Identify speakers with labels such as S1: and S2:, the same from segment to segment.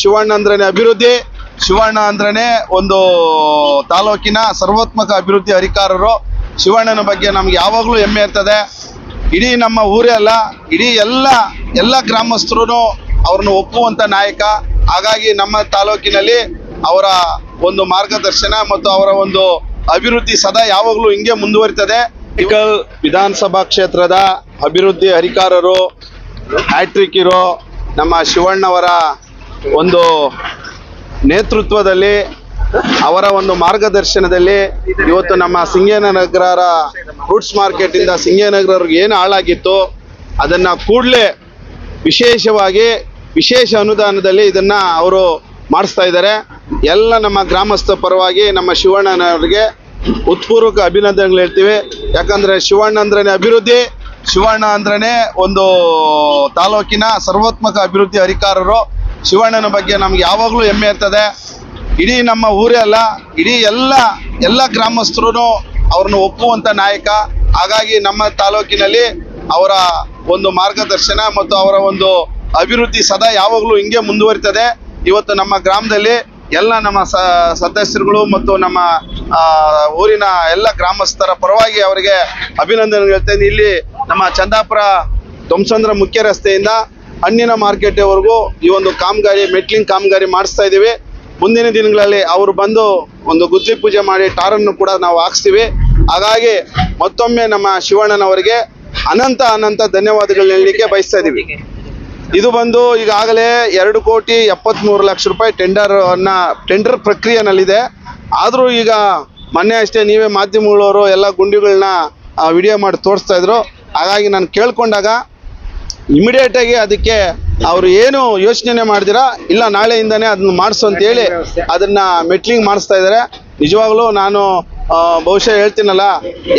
S1: ಶಿವಣ್ಣ ಅಂದ್ರೇನೆ ಅಭಿವೃದ್ಧಿ, ಶಿವಣ್ಣ ಅಂದ್ರೇನೆ ಒಂದು ತಾಲೂಕಿನ ಸರ್ವಾತ್ಮಕ ಅಭಿವೃದ್ಧಿ ಅಧಿಕಾರರು ಶಿವಣ್ಣನ ಬಗ್ಗೆ ನಮ್ಗೆ ಯಾವಾಗಲೂ ಹೆಮ್ಮೆ ಇರ್ತದೆ. ಇಡೀ ನಮ್ಮ ಊರೇ ಅಲ್ಲ, ಇಡೀ ಎಲ್ಲ ಎಲ್ಲ ಗ್ರಾಮಸ್ಥರು ಅವ್ರನ್ನ ಒಪ್ಪುವಂತ ನಾಯಕ. ಹಾಗಾಗಿ ನಮ್ಮ ತಾಲೂಕಿನಲ್ಲಿ ಅವರ ಒಂದು ಮಾರ್ಗದರ್ಶನ ಮತ್ತು ಅವರ ಒಂದು ಅಭಿವೃದ್ಧಿ ಸದಾ ಯಾವಾಗಲೂ ಹಿಂಗೆ ಮುಂದುವರಿತದೆ. ವಿಧಾನಸಭಾ ಕ್ಷೇತ್ರದ ಅಭಿವೃದ್ಧಿ ಅಧಿಕಾರರು ಹ್ಯಾಟ್ರಿಕ್ ಇರೋ ನಮ್ಮ ಶಿವಣ್ಣವರ ಒಂದು ನೇತೃತ್ವದಲ್ಲಿ ಅವರ ಒಂದು ಮಾರ್ಗದರ್ಶನದಲ್ಲಿ ಇವತ್ತು ನಮ್ಮ ಸಿಂಗೇನಗರ ಫ್ರೂಟ್ಸ್ ಮಾರ್ಕೆಟಿಂದ ಸಿಂಗೇನಗರವ್ರಿಗೆ ಏನು ಹಾಳಾಗಿತ್ತು, ಅದನ್ನು ಕೂಡಲೇ ವಿಶೇಷವಾಗಿ ವಿಶೇಷ ಅನುದಾನದಲ್ಲಿ ಇದನ್ನು ಅವರು ಮಾಡಿಸ್ತಾ ಇದ್ದಾರೆ. ಎಲ್ಲ ನಮ್ಮ ಗ್ರಾಮಸ್ಥ ಪರವಾಗಿ ನಮ್ಮ ಶಿವಣ್ಣನವರಿಗೆ ಉತ್ಪೂರ್ವಕ ಅಭಿನಂದನೆಗಳು ಹೇಳ್ತೀವಿ. ಯಾಕಂದರೆ ಶಿವಣ್ಣ ಅಂದ್ರೇ ಅಭಿವೃದ್ಧಿ, ಶಿವಣ್ಣ ಅಂದ್ರೇ ಒಂದು ತಾಲೂಕಿನ ಸರ್ವಾತ್ಮಕ ಅಭಿವೃದ್ಧಿ ಅಧಿಕಾರರು. ಶಿವಣ್ಣನ ಬಗ್ಗೆ ನಮ್ಗೆ ಯಾವಾಗಲೂ ಹೆಮ್ಮೆ ಇರ್ತದೆ. ಇಡೀ ನಮ್ಮ ಊರೇ ಅಲ್ಲ, ಇಡೀ ಎಲ್ಲ ಎಲ್ಲ ಗ್ರಾಮಸ್ಥರು ಅವ್ರನ್ನ ಒಪ್ಪುವಂತ ನಾಯಕ. ಹಾಗಾಗಿ ನಮ್ಮ ತಾಲೂಕಿನಲ್ಲಿ ಅವರ ಒಂದು ಮಾರ್ಗದರ್ಶನ ಮತ್ತು ಅವರ ಒಂದು ಅಭಿವೃದ್ಧಿ ಸದಾ ಯಾವಾಗಲೂ ಹಿಂಗೆ ಮುಂದುವರಿತದೆ. ಇವತ್ತು ನಮ್ಮ ಗ್ರಾಮದಲ್ಲಿ ಎಲ್ಲ ನಮ್ಮ ಸದಸ್ಯರುಗಳು ಮತ್ತು ನಮ್ಮ ಊರಿನ ಎಲ್ಲ ಗ್ರಾಮಸ್ಥರ ಪರವಾಗಿ ಅವರಿಗೆ ಅಭಿನಂದನೆ ಹೇಳ್ತೇನೆ. ಇಲ್ಲಿ ನಮ್ಮ ಚಂದಾಪುರ ತೊಮ್ಸಂದ್ರ ಮುಖ್ಯ ರಸ್ತೆಯಿಂದ ಹಣ್ಣಿನ ಮಾರ್ಕೆಟ್ವರೆಗೂ ಈ ಒಂದು ಕಾಮಗಾರಿ ಮೆಟ್ಲಿಂಗ್ ಕಾಮಗಾರಿ ಮಾಡಿಸ್ತಾ ಇದ್ದೀವಿ. ಮುಂದಿನ ದಿನಗಳಲ್ಲಿ ಅವರು ಬಂದು ಒಂದು ಗುದ್ಲಿ ಪೂಜೆ ಮಾಡಿ ಟಾರನ್ನು ಕೂಡ ನಾವು ಹಾಕ್ಸ್ತೀವಿ. ಹಾಗಾಗಿ ಮತ್ತೊಮ್ಮೆ ನಮ್ಮ ಶಿವಣ್ಣನವರಿಗೆ ಅನಂತ ಅನಂತ ಧನ್ಯವಾದಗಳು ಹೇಳಲಿಕ್ಕೆ ಬಯಸ್ತಾ ಇದ್ದೀವಿ. ಇದು ಬಂದು ಈಗಾಗಲೇ ಎರಡು ಕೋಟಿ ಎಪ್ಪತ್ತ್ಮೂರು ಲಕ್ಷ ರೂಪಾಯಿ ಟೆಂಡರ್ ಅನ್ನ, ಟೆಂಡರ್ ಪ್ರಕ್ರಿಯೆನಲ್ಲಿದೆ. ಆದರೂ ಈಗ ಮೊನ್ನೆ ಅಷ್ಟೇ ನೀವೇ ಮಾಧ್ಯಮಗಳವರು ಎಲ್ಲ ಗುಂಡಿಗಳನ್ನ ವಿಡಿಯೋ ಮಾಡಿ ತೋರಿಸ್ತಾ ಇದ್ರು. ಹಾಗಾಗಿ ನಾನು ಕೇಳ್ಕೊಂಡಾಗ ಇಮಿಡಿಯೇಟ್ ಆಗಿ ಅದಕ್ಕೆ ಅವರು ಏನು ಯೋಚನೆ ಮಾಡಿದಿರಾ? ಇಲ್ಲ, ನಾಳೆಯಿಂದನೇ ಅದನ್ನ ಮಾಡಿಸು ಅಂತ ಹೇಳಿ ಅದನ್ನ ಮೆಟ್ಲಿಂಗ್ ಮಾಡಿಸ್ತಾ ಇದ್ದಾರೆ ನಿಜವಾಗ್ಲೂ ನಾನು ಬಹುಶಃ ಹೇಳ್ತೀನಲ್ಲ,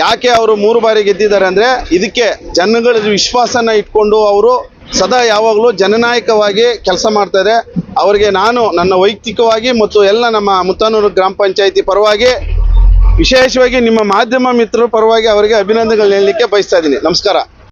S1: ಯಾಕೆ ಅವರು ಮೂರು ಬಾರಿ ಗೆದ್ದಿದ್ದಾರೆ ಅಂದ್ರೆ ಇದಕ್ಕೆ ಜನಗಳ ವಿಶ್ವಾಸನ ಇಟ್ಕೊಂಡು ಅವರು ಸದಾ ಯಾವಾಗಲೂ ಜನನಾಯಕವಾಗಿ ಕೆಲಸ ಮಾಡ್ತಾರೆ ಅವರಿಗೆ ನಾನು ನನ್ನ ವೈಯಕ್ತಿಕವಾಗಿ ಮತ್ತು ಎಲ್ಲ ನಮ್ಮ ಮುತ್ತಾನೂರು ಗ್ರಾಮ ಪಂಚಾಯಿತಿ ಪರವಾಗಿ ವಿಶೇಷವಾಗಿ ನಿಮ್ಮ ಮಾಧ್ಯಮ ಮಿತ್ರರ ಪರವಾಗಿ ಅವರಿಗೆ ಅಭಿನಂದನೆಗಳು ಹೇಳಲಿಕ್ಕೆ ಬಯಸ್ತಾ ಇದ್ದೀನಿ. ನಮಸ್ಕಾರ.